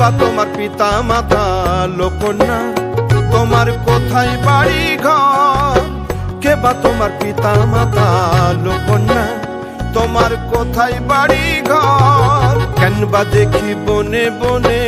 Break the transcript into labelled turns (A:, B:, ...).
A: বা তোমার পিতা মাতা লোকন্যা। তোমার কোথায় বাড়ি ঘর কে বা তোমার পিতা মাতা লোকন্যা। তোমার কোথায় বাড়ি ঘর কেন বা দেখি বনে বনে